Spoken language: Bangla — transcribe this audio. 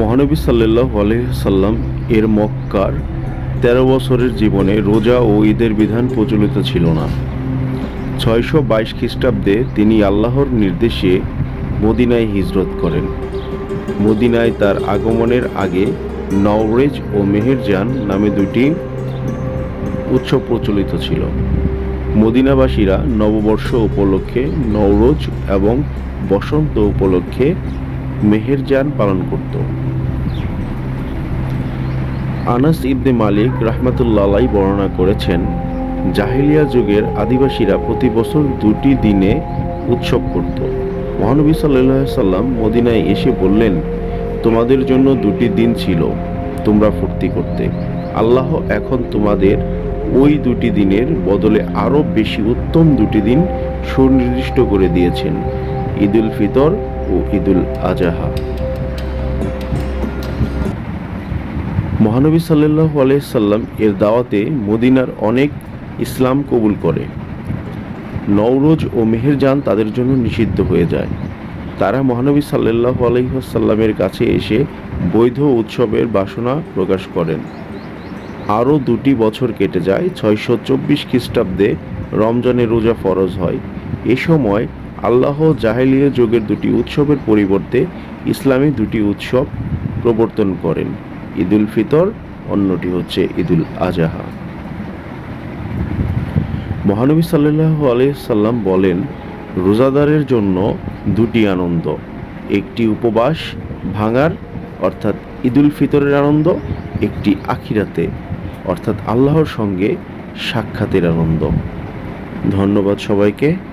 মহানবী সাল্লাহ আলহিসাল্লাম এর মক্কার তেরো বছরের জীবনে রোজা ও ঈদের বিধান প্রচলিত ছিল না। ছয়শো বাইশ খ্রিস্টাব্দে তিনি আল্লাহর নির্দেশে মদিনায় হিজরত করেন। মদিনায় তার আগমনের আগে নওরেজ ও মেহেরজান নামে দুটি উৎসব প্রচলিত ছিল। মদিনাবাসীরা নববর্ষ উপলক্ষে নওরোজ এবং বসন্ত উপলক্ষে মেহেরজান পালন করত। আনাস ইবনে মালিক রাহমাতুল্লাহ বর্ণনা করেছেন, জাহিলিয়া যুগের আদিবাসীরা প্রতি বছর দুটি দিনে উৎসব করত। মহানবী সাল্লাহ সাল্লাম মদিনায় এসে বললেন, তোমাদের জন্য দুটি দিন ছিল, তোমরা ফুর্তি করতে। আল্লাহ এখন তোমাদের ওই দুটি দিনের বদলে আরও বেশি উত্তম দুটি দিন সুনির্দিষ্ট করে দিয়েছেন, ঈদুল ফিতর ও ঈদুল আজাহা মহানবী সাল্লাহ আলাইসাল্লাম এর দাওয়াতে মদিনার অনেক ইসলাম কবুল করে। নওরোজ ও মেহেরজান তাদের জন্য নিষিদ্ধ হয়ে যায়। তারা মহানবী সাল্লাহ আলহিহাসাল্লামের কাছে এসে বৈধ উৎসবের বাসনা প্রকাশ করেন। আরও দুটি বছর কেটে যায়, ছয়শো চব্বিশ খ্রিস্টাব্দে রমজানের রোজা ফরজ হয়। এ সময় আল্লাহ জাহেলিয়া যুগের দুটি উৎসবের পরিবর্তে ইসলামী দুটি উৎসব প্রবর্তন করেন। ঈদুল ফিতর, অন্যটি হচ্ছে ঈদুল আজাহা। মহানবী সাল্লাহ আলাইসাল্লাম বলেন, রোজাদারের জন্য দুটি আনন্দ, একটি উপবাস ভাঙার, অর্থাৎ ঈদুল ফিতরের আনন্দ, একটি আখিরাতে, অর্থাৎ আল্লাহর সঙ্গে সাক্ষাতের আনন্দ। ধন্যবাদ সবাইকে।